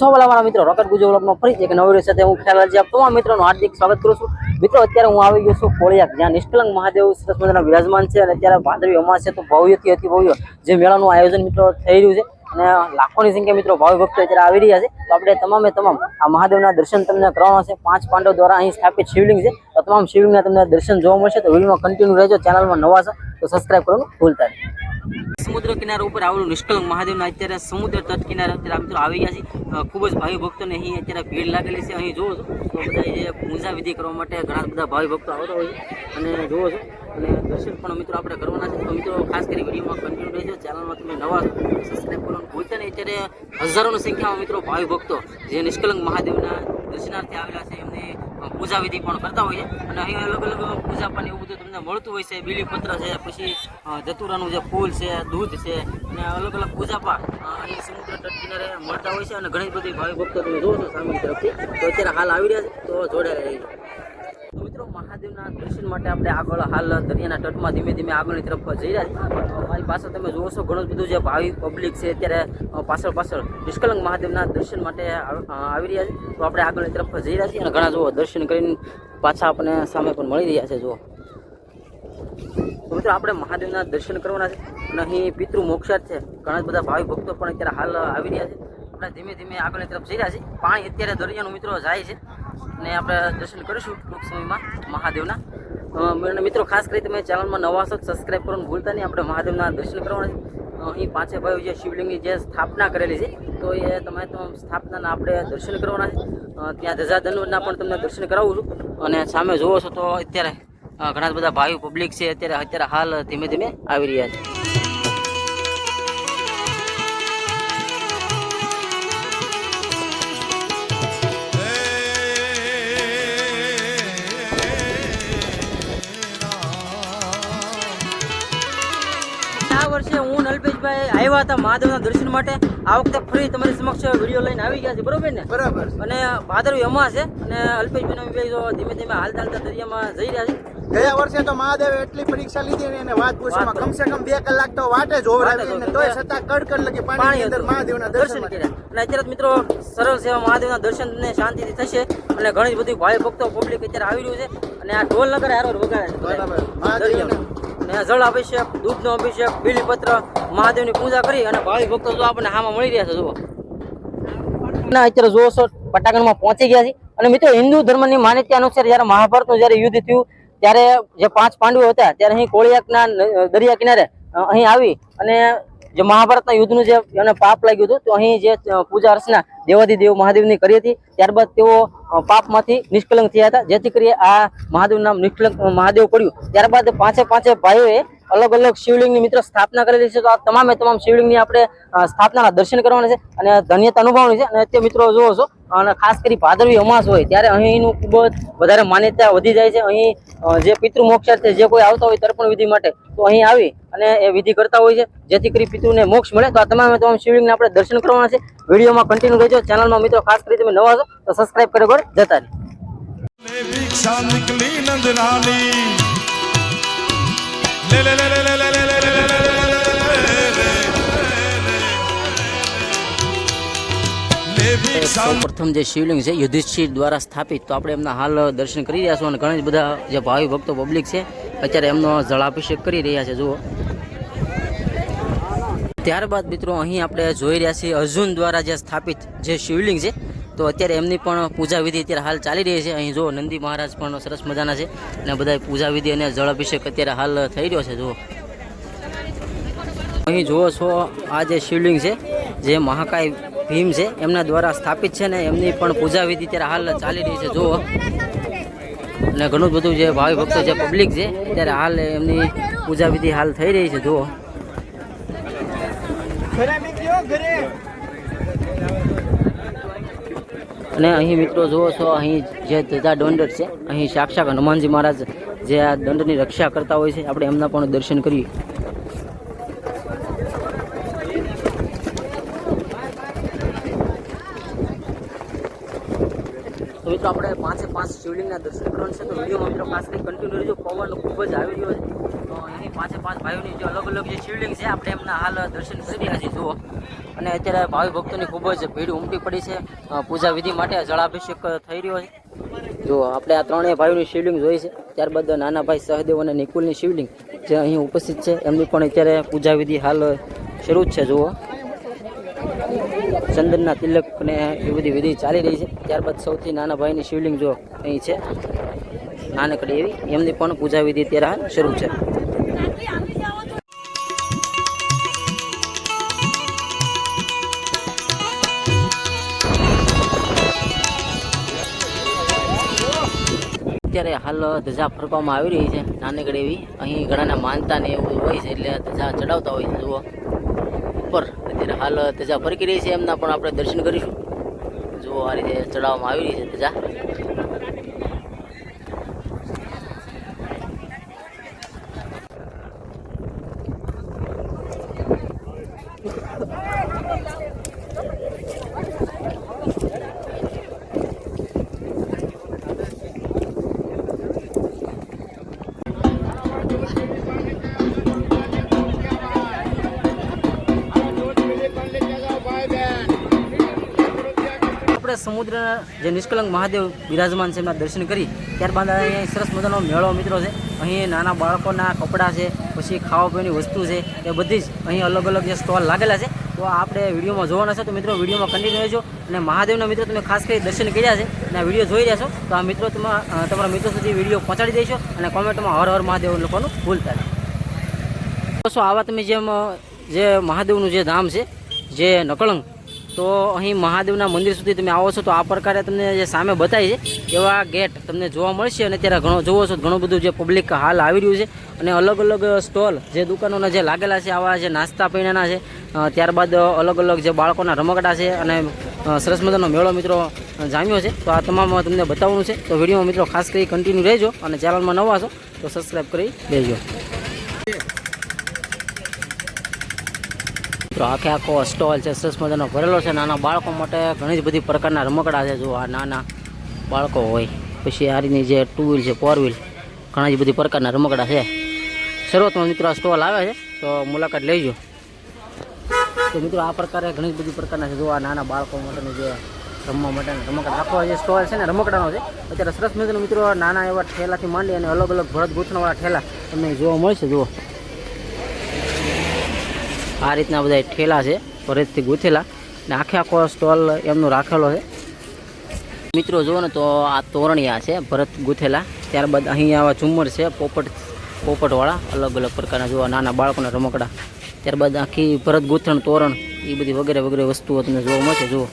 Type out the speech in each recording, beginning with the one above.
વાલા મારા મિત્રો રોકેટ ગુજો બ્લોગનો ફરી એક નવી સાથે હું ખ્યાલ આપ તમામ મિત્રોનું હાર્દિક સ્વાગત કરું છું. મિત્રો, અત્યારે હું આવી ગયો છું કોળિયા જ્યાં નિષ્કલંક મહાદેવ સરસ વિરાજમાન છે અને અત્યારે ભાદરવી અમાસ છે તો ભવ્યથી અતિ ભવ્ય જે મેળાનું આયોજન મિત્રો થઈ રહ્યું છે અને લાખોની સંખ્યા મિત્રો ભાવિ ભક્તો અત્યારે આવી રહ્યા છે. તો આપણે તમામે તમામ આ મહાદેવના દર્શન તમને કરવાના છે. પાંચ પાંડવ દ્વારા અહીં સ્થાપિત શિવલિંગ છે. તો તમામ શિવલિંગના તમને દર્શન જોવા મળશે. તો વિડીયોમાં કન્ટિન્યુ રહેજો. ચેનલમાં નવા છે તો સબસ્ક્રાઇબ કરવાનું ભૂલતા નહીં. સમુદ્ર કિનારા ઉપર આવેલું નિષ્કલંક મહાદેવના અત્યારે સમુદ્ર તટ કિનારે અત્યારે મિત્રો આવી ગયા છે. ખૂબ જ ભાવિ ભક્તોને અહીં અત્યારે ભીડ લાગેલી છે. અહીં જોવો છો. તો બધા જે પૂજા વિધિ કરવા માટે ઘણા બધા ભાવિ ભક્તો આવતા હોય અને જોવો છો. અને દર્શન પણ મિત્રો આપણે કરવાના છે. તો મિત્રો, ખાસ કરી વિડીયોમાં કન્ટિન્યુ રહેજો. ચેનલમાં તમે નવા સબસ્ક્રાઈબ કરવાનું ભૂલતા નહીં. અત્યારે હજારોની સંખ્યામાં મિત્રો ભાવિ ભક્તો જે નિષ્કલંક મહાદેવના દર્શનાર્થે આવેલા છે, એમને પૂજા વિધિ પણ કરતા હોય છે. અને અહીં અલગ અલગ પૂજા પણ એવું બધું તમને મળતું હોય છે, બીલીપત્ર છે, પછી જતુરાનું જે ફૂલ છે, દૂધ છે, અને અલગ અલગ પૂજા પણ અહીં સમુદ્ર તટ કિનારે મળતા હોય છે. અને ઘણી બધી ભાવિ ભક્તો તમે જોવો છો સામે તરફથી. તો અત્યારે હાલ આવી રહ્યા છે, તો જોડાયેલા રહીજો. દર્શન માટે આપણે આગળ હાલ દરિયાના તટમાં ધીમે ધીમે આગળની તરફ જઈ રહ્યા છીએ. મારી પાસે તમે જોવો છો, ઘણું બધું જે ભાવિ પબ્લિક છે, અત્યારે પાછળ પાછળ નિષ્કલંક મહાદેવના દર્શન માટે આવી રહ્યા છે. તો આપણે આગળની તરફ જઈ રહ્યા છીએ અને ઘણા જુઓ, દર્શન કરીને પાછા આપણને સામે પણ મળી રહ્યા છે, જુઓ. મિત્રો, આપણે મહાદેવના દર્શન કરવાના છે અને અહીં પિતૃ મોક્ષાર્થ છે. ઘણા બધા ભાવિ ભક્તો પણ અત્યારે હાલ આવી રહ્યા છે. આપણે ધીમે ધીમે આગળની તરફ જઈ રહ્યા છીએ. પાણી અત્યારે દરિયાનું મિત્રો જાય છે. અને આપણે દર્શન કરીશું ટૂંક સમયમાં મહાદેવના. મિત્રો, ખાસ કરી તમે ચેનલમાં નવા છો સબસ્ક્રાઈબ કરવાનું ભૂલતા નહીં. આપણે મહાદેવના દર્શન કરવાના અહીં પાંચે ભાઈઓ જે શિવલિંગની જે સ્થાપના કરેલી છે, તો એ તમે તમામ સ્થાપનાના આપણે દર્શન કરવાના છે. ત્યાં ધજા પણ તમને દર્શન કરાવું છું. અને સામે જુઓ છો તો અત્યારે ઘણા બધા ભાઈઓ પબ્લિક છે. અત્યારે અત્યારે હાલ ધીમે ધીમે આવી રહ્યા છે. આ વર્ષે હું અલ્પેશભાઈ આવ્યા હતા મહાદેવના દર્શન માટે. આ વખતે ફરી તમારી સમક્ષ વીડિયો લઈને આવી ગયા છે બરોબર ને? બરાબર અને ભાદરવી અમા છે. અને અલ્પેશભાઈ ધીમે ધીમે હાલતા હાલતા દરિયામાં જઈ રહ્યા છે. ગયા વર્ષે તો મહાદેવે એટલી પરીક્ષા લીધી ને એને વાત પૂછવામાં કમસે કમ બે કલાક તો વાટે જ ઓવરાવી ને તોય છતાં કડકડ લગી પાણી અંદર મહાદેવના દર્શન કર્યા. અને અત્યારે મિત્રો સરળ સેવા મહાદેવના દર્શન ને શાંતિથી થશે. અને ઘણી બધી ભાઈ ભક્તો પબ્લિક અત્યારે આવી રહ્યું છે. અને આ ઢોલ નગર હારો વગાડે છે. બરાબર. મહાદેવને. જળ અભિષેક, દૂધનો અભિષેક, બીલીપત્ર, મહાદેવની પૂજા કરી અને ભાવિ ભક્તો જો આપણને હામાં મળી રહ્યા છે, જુઓ. ના, અત્યારે જુઓ છો પટાકણમાં પહોંચી ગયા છે. અને મિત્રો, હિન્દુ ધર્મની માન્યતા અનુસાર જ્યારે મહાભારતનું જ્યારે યુદ્ધ થયું, ત્યારે જે પાંચ પાંડવો હતા, ત્યારે અહીં કોળિયાકના દરિયા કિનારે અહીં આવી અને જે મહાભારતના યુદ્ધનું જે એને પાપ લાગ્યું હતું, તો અહીં જે પૂજા અર્ચના દેવાધિદેવ મહાદેવની કરી હતી, ત્યારબાદ તેઓ પાપમાંથી નિષ્કલંક થયા હતા. જેથી કરી આ મહાદેવ નામ નિષ્કલંક મહાદેવ પડ્યું. ત્યારબાદ પાંચે પાંચે ભાઈઓએ અલગ અલગ શિવલિંગની મિત્રો સ્થાપના કરેલી છે. તો આ તમામે તમામ શિવલિંગની આપણે સ્થાપનાના દર્શન કરવાના છે અને ધન્યતા અનુભવવાની છે. અને તે મિત્રો જુઓ છો, અને ખાસ કરી ભાદરવી અમાસ હોય, ત્યારે અહીંનું ખૂબ જ વધારે માન્યતા વધી જાય છે. અહીં જે પિતૃ મોક્ષાર્થે જે કોઈ આવતા હોય તર્પણ વિધિ માટે, તો અહીં આવી અને એ વિધિ કરતા હોય છે જેથી કરી પિતૃને મોક્ષ મળે તો આ તમામ તમામ શિવલિંગને આપણે દર્શન કરવાના છે વિડીયોમાં કન્ટિન્યુ રહેજો ચેનલમાં મિત્રો ખાસ કરી તમે નવા છો તો સબસ્ક્રાઈબ કરે ઘર જતા પ્રથમ જે શિવલિંગ છે યુધિષ્ઠિર દ્વારા સ્થાપિત તો આપણે એમના હાલ દર્શન કરી રહ્યા છો અને ઘણા જ બધા જે ભાવિ ભક્તો પબ્લિક છે અત્યારે એમનો જળાભિષેક કરી રહ્યા છે જુઓ ત્યારબાદ મિત્રો અહીં આપણે જોઈ રહ્યા છીએ અર્જુન દ્વારા જે સ્થાપિત જે શિવલિંગ છે, તો અત્યારે એમની પણ પૂજા વિધિ અત્યારે હાલ ચાલી રહી છે. અહીં જો નંદી મહારાજ પણ સરસ મજાના છે અને બધા પૂજા વિધિ અને જળાભિષેક અત્યારે હાલ થઈ રહ્યો છે. જુઓ. અહીં જુઓ છો, આ જે શિવલિંગ છે, જે મહાકાય ભીમ છે, એમના દ્વારા સ્થાપિત છે ને એમની પણ પૂજા વિધિ અત્યારે હાલ ચાલી રહી છે. જુઓ. અને ઘણું બધું જે ભાવિ ભક્તો જે પબ્લિક છે ત્યારે હાલ એમની પૂજા વિધિ હાલ થઈ રહી છે. જુઓ. અને અહીં મિત્રો જુઓ છો, અહીં જે ધજા દંડર છે, અહીં સાક્ષાત હનુમાનજી મહારાજ જે આ દંડની રક્ષા કરતા હોય છે, આપણે એમના પણ દર્શન કરીએ. તો મિત્રો, આપણે પાંચે પાંચ શિવલિંગના દર્શન કરવાના છે, તો વિડીયોમાં મિત્રો ખાસ કંઈ કન્ટિન્યુ રહેજો. પવન ખૂબ જ આવી રહ્યો છે. પાંચે ભાઈઓની જે અલગ અલગ જે શિવલિંગ છે, આપણે એમના હાલ દર્શન કરી રહ્યા છીએ, જુઓ. અને અત્યારે ભાવિ ભક્તોની ખૂબ જ ભીડ ઉમટી પડી છે. પૂજા વિધિ માટે જળાભિષેક થઈ રહ્યો છે. જો આપણે આ ત્રણેય ભાઈઓની શિવલિંગ જોઈ છે. ત્યારબાદ નાના ભાઈ સહદેવ અને નિકુલની શિવલિંગ, જે અહીં ઉપસ્થિત છે. એમની પણ અત્યારે પૂજા વિધિ હાલ શરૂ જ છે, જુઓ. ચંદનના તિલક ને એ બધી વિધિ ચાલી રહી છે. ત્યારબાદ સૌથી નાના ભાઈની શિવલિંગ જો અહીં છે. નાનકડી એવી. એમની પણ પૂજા વિધિ અત્યારે શરૂ છે. અત્યારે હાલ ધજા ફરકવામાં આવી રહી છે. નાનકડી એવી. અહીં ઘણાને માનતા ને એવું હોય છે એટલે ધજા ચડાવતા હોય છે, જુઓ. ઉપર અત્યારે હાલ ધજા ફરકી રહી છે. એમના પણ આપણે દર્શન કરીશું. જુઓ આ રીતે ચડાવવામાં આવી રહી છે ધજા. સમુદ્રના જે નિષ્કલંક મહાદેવ બિરાજમાન છે એમના દર્શન કરી. ત્યારબાદ અહીંયા સરસ મજાનો મેળો મિત્રો છે. અહીં નાના બાળકોના કપડાં છે, પછી ખાવા પીવાની વસ્તુ છે, એ બધી જ અહીં અલગ અલગ જે સ્ટોલ લાગેલા છે. તો આપણે વિડીયોમાં જોવાના છે. તો મિત્રો, વિડીયોમાં કન્ટિન્યુ રહેજો અને મહાદેવના મિત્રો તમે ખાસ કરી દર્શન કર્યા છે અને આ વીડિયો જોઈ રહ્યા છો, તો આ મિત્રો તમારા મિત્રો સુધી વીડિયો પહોંચાડી દેશો અને કોમેન્ટમાં હર હર મહાદેવ લોકોનું ભૂલતા નહીં. આવા તમે જેમ જે મહાદેવનું જે ધામ છે, જે નકળંગ તો અહીં મહાદેવના મંદિર સુધી તમે આવો છો તો આ પ્રકારે તમને જે સામે બતાવી છે, એવા ગેટ તમને જોવા મળશે અને ત્યારે ઘણો જોવો છો, ઘણું બધું જે પબ્લિક હાલ આવી રહ્યું છે અને અલગ અલગ સ્ટોલ જે દુકાનોના જે લાગેલા છે, આવા જે નાસ્તા પીણાના છે ત્યારબાદ અલગ અલગ જે બાળકોના રમકડા છે અને સરસ મજાનો મેળો મિત્રો જામ્યો છે. તો આ તમામ તમને બતાવવાનું છે. તો વિડીયોમાં મિત્રો ખાસ કરી કન્ટિન્યુ રહેજો અને ચેનલમાં નવા છો તો સબસ્ક્રાઈબ કરી દેજો. તો આખે આખો સ્ટોલ છે, સરસ મજાનો ભરેલો છે. નાના બાળકો માટે ઘણી જ બધી પ્રકારના રમકડા છે. જો આ નાના બાળકો હોય, પછી આ રીતની જે ટુ વ્હીલ છે ફોર વ્હીલ ઘણા જ બધી પ્રકારના રમકડા છે. શરૂઆતમાં મિત્રો, આ સ્ટોલ આવે છે, તો મુલાકાત લેજો. તો મિત્રો, આ પ્રકારે ઘણી જ બધી પ્રકારના છે. જો આ નાના બાળકો માટેનું જે રમવા માટેના રમકડા, આખો જે સ્ટોલ છે ને, રમકડાનો છે. અત્યારે સરસ મજાનો મિત્રો, નાના એવા ઠેલાથી માંડી અને અલગ અલગ ભરત ગૂંથણવાળા ઠેલા તમને જોવા મળશે. જુઓ. આ રીતના બધા ઠેલા છે ભરતથી ગૂંથેલા. ને આખે આખો સ્ટોલ એમનો રાખેલો છે. મિત્રો, જુઓ ને તો આ તોરણિયા છે ભરત ગૂંથેલા. ત્યારબાદ અહીં આવા ઝુમ્મર છે, પોપટ, પોપટવાળા, અલગ અલગ પ્રકારના જોવા નાના બાળકોના રમકડા. ત્યારબાદ આખી ભરત ગૂંથણ, તોરણ એ બધી વગેરે વગેરે વસ્તુઓ તમને જોવા મળશે, જુઓ.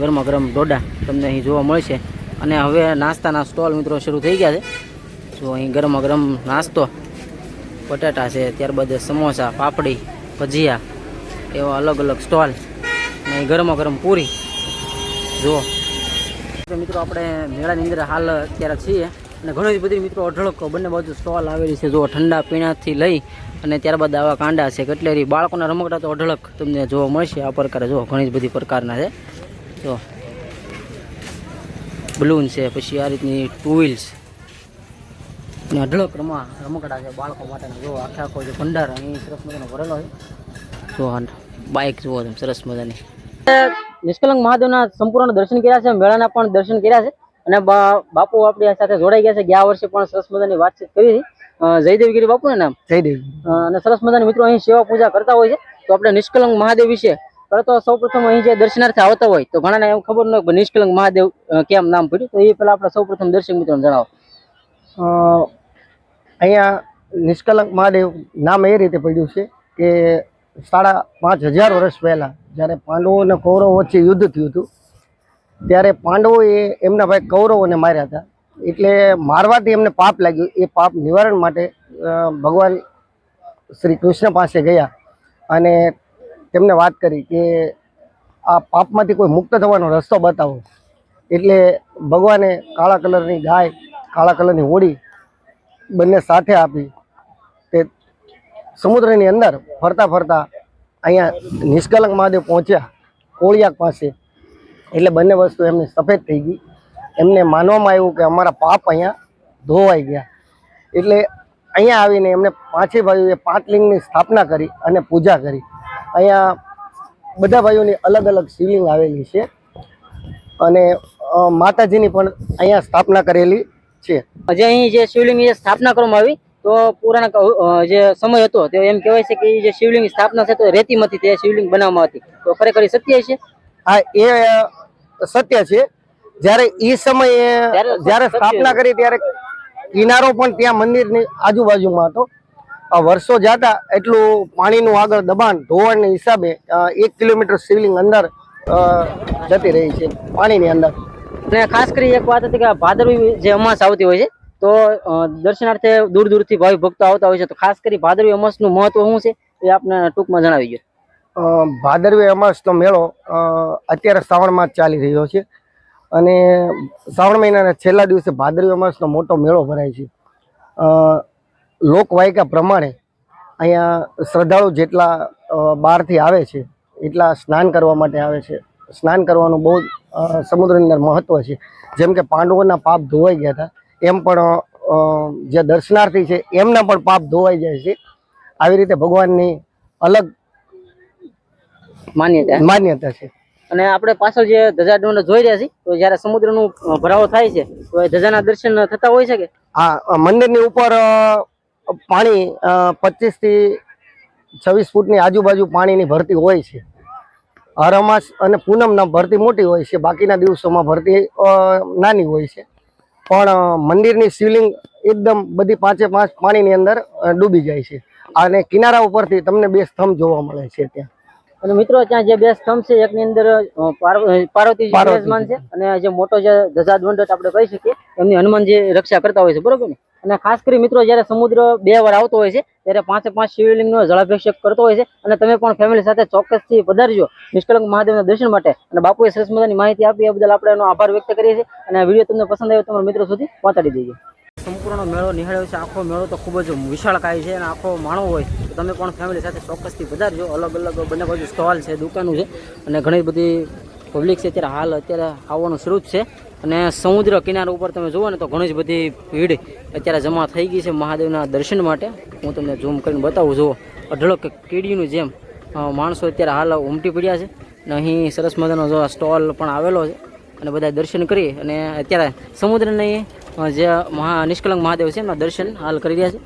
ગરમા ગરમ ડોડા તમને અહીં જોવા મળશે. અને હવે નાસ્તાના સ્ટોલ મિત્રો શરૂ થઈ ગયા છે. જો અહીં ગરમા ગરમ નાસ્તો, બટાટા છે, ત્યારબાદ સમોસા, પાપડી, ભજીયા, એવા અલગ અલગ સ્ટોલ અને અહીં ગરમા ગરમ પૂરી. જુઓ. મિત્રો આપણે મેળાની અંદર હાલ અત્યારે છીએ અને ઘણી બધી મિત્રો અઢળક બંને બાજુ સ્ટોલ આવેલી છે. જો ઠંડા પીણાથી લઈ અને ત્યારબાદ આવા કાંડા છે, કટલેરી, બાળકોના રમકડા તો અઢળક તમને જોવા મળશે આ પ્રકારે. જો ઘણી બધી પ્રકારના છે. જો બલૂન છે, પછી આ રીતની ટુ વ્હીલ્સ અને અઢળક રમવા રમકડા છે બાળકો માટેના. જો આખે આખો જે ભંડાર અહીં સરસ મજાનો ભરેલો છે. જો બાઇક જુઓ તમે સરસ મજાની. નિષ્કલંક મહાદેવના સંપૂર્ણ દર્શન કર્યા છે મેળાના પણ દર્શન કર્યા છે. અને બાપુ આપણી સાથે જોડાઈ ગયા છે ગયા વર્ષે પણ સરસ મજાની વાતચીત કરી હતી. જયદેવગીરી બાપુ ને નામ? જયદેવ. અને સરસ મજાના મિત્રો અહીં સેવા પૂજા કરતા હોય છે. તો આપણે નિષ્કલંક મહાદેવ વિશે પરંતુ સૌ સૌપ્રથમ અહીં જે દર્શનાર્થે આવતા હોય તો ઘણાને એમ ખબર ન હોય કે નિષ્કલંક મહાદેવ કેમ નામ પડ્યું? તો એ પહેલા આપણે સૌપ્રથમ દર્શક મિત્રોને જણાવો. અહીંયા નિષ્કલંક મહાદેવ નામ એ રીતે પડ્યું છે કે સાડા પાંચ હજાર વર્ષ પહેલાં જ્યારે પાંડવો અને કૌરવ વચ્ચે યુદ્ધ થયું હતું, ત્યારે પાંડવોએ એમના ભાઈ કૌરવોને માર્યા હતા. એટલે મારવાથી એમને પાપ લાગ્યું. એ પાપ નિવારણ માટે ભગવાન શ્રી કૃષ્ણ પાસે ગયા અને તેમને વાત કરી કે આ પાપમાંથી કોઈ મુક્ત થવાનો રસ્તો બતાવો. એટલે ભગવાને કાળા કલરની ગાય, કાળા કલરની હોડી બંને સાથે આપી તે સમુદ્રની અંદર ફરતા ફરતા અહીંયા નિષ્કલંક મહાદેવ પહોંચ્યા કોળિયાક પાસે. એટલે બંને વસ્તુ એમની સફેદ થઈ ગઈ. એમને માનવામાં આવ્યું કે અમારા પાપ અહીંયા ધોવાઈ ગયા. એટલે અહીંયા આવીને એમને પાંચે ભાઈઓએ પાંચલિંગની સ્થાપના કરી અને પૂજા કરી. અહીંયા બધા ભાઈઓની અલગ અલગ શિવલિંગ આવેલી છે. અને માતાજીની પણ અહીંયા સ્થાપના કરેલી. છે. જે અહીં જે શિવલિંગની સ્થાપના કરવામાં આવી તો પુરાણા જે સમય હતો તે એમ કહેવાય છે કે જે શિવલિંગની સ્થાપના છે તો રેતીમાંથી તે શિવલિંગ બનાવવામાં હતી. તો ખરેખર સત્ય છે? હા એ સત્ય છે. જ્યારે એ સમયે જ્યારે સ્થાપના કરી ત્યારે કિનારો પણ ત્યાં મંદિરની આજુબાજુમાં હતો. આ વર્ષો જતા એટલું પાણીનું આગળ દબાણ ધોવાણના હિસાબે એક કિલોમીટર શિવલિંગ અંદર જતી રહી છે પાણીની અંદર. અને ખાસ કરી એક વાત હતી કે ભાદરવી જે અમાસ આવતી હોય છે, તો દર્શનાર્થે દૂર દૂરથી ભાવિ ભક્તો આવતા હોય છે. તો ખાસ કરી ભાદરવી અમાસનું મહત્વ શું છે, એ આપને ટૂંકમાં જણાવી ગયો ભાદરવી અમાસનો મેળો અત્યારે શ્રાવણમાં જ ચાલી રહ્યો છે. અને શ્રાવણ મહિનાના છેલ્લા દિવસે ભાદરવી અમાસનો મોટો મેળો ભરાય છે. લોકવાયકા પ્રમાણે અહીંયા શ્રદ્ધાળુ જેટલા બહારથી આવે છે, એટલા સ્નાન કરવા માટે આવે છે. સ્નાન કરવાનું બહુ સમુદ્રની અંદર મહત્વ છે. જેમ કે પાંડવોના પાપ ધોવાઈ ગયા હતા. એમ પણ જે દર્શનાર્થી છે એમના પણ પાપ ધોવાઈ જાય છે. આવી રીતે ભગવાનની અલગ માન્યતા. માન્યતા છે. અને આપણે પાછળ જે ધજાડોને જોઈ રહ્યા છીએ તો જ્યારે સમુદ્રનું ભરાવો થાય છે તો એ ધજાના દર્શન થતા હોય છે કે? હા મંદિરની ઉપર પાણી પચીસથી છવ્વીસ ફૂટની આજુબાજુ પાણીની ભરતી હોય છે. હર અમાસ અને પૂનમના ભરતી મોટી હોય છે. બાકીના દિવસોમાં ભરતી નાની હોય છે. પણ મંદિરની શિવલિંગ એકદમ બધી પાંચે પાંચ પાણીની અંદર ડૂબી જાય છે. અને કિનારા ઉપરથી તમને બે સ્તંભ જોવા મળે છે ત્યાં. અને મિત્રો ત્યાં જે બે સ્તંભ છે એકની અંદર પાર્વતી. બિરાજમાન છે અને જે મોટો જે ધજા દંડત આપણે કહી શકીએ એમની હનુમાનજી રક્ષા કરતા હોય છે બરોબર ને? અને ખાસ કરી મિત્રો જ્યારે સમુદ્ર બે વાર આવતો હોય છે ત્યારે પાંચે પાંચ શિવલિંગનો જળાભિષેક કરતો હોય છે અને તમે પણ ફેમિલી સાથે ચોક્કસથી પધારજો નિષ્કલંક મહાદેવના દર્શન માટે. અને બાપુએ સરસ મજાની માહિતી આપી એ બદલ આપણે એનો આભાર વ્યક્ત કરીએ છીએ અને વીડિયો તમને પસંદ આવ્યો તો તમારા મિત્રો સુધી પહોંચાડી દેજો. સંપૂર્ણ મેળો નિહાળ્યો છે. આખો મેળો તો ખૂબ જ વિશાળકાય છે અને આખો માણો હોય તો તમે પણ ફેમિલી સાથે ચોક્કસથી વધારજો અલગ અલગ બંને બાજુ સ્ટોલ છે, દુકાનો છે અને ઘણી બધી પબ્લિક છે. અત્યારે હાલ અત્યારે આવવાનું શરૂ જ છે. અને સમુદ્ર કિનારા ઉપર તમે જુઓ ને તો ઘણી જ બધી ભીડ અત્યારે જમા થઈ ગઈ છે મહાદેવના દર્શન માટે. હું તમને ઝૂમ કરીને બતાવું. જુઓ, અઢળક કીડીનું જેમ માણસો અત્યારે હાલ ઉમટી પડ્યા છે. અને અહીં સરસ મજાનો જો સ્ટોલ પણ આવેલો છે. અને બધા દર્શન કરી અને અત્યારે સમુદ્રની જે મહા નિષ્કલંક મહાદેવ છે એમના દર્શન હાલ કરી રહ્યા છે.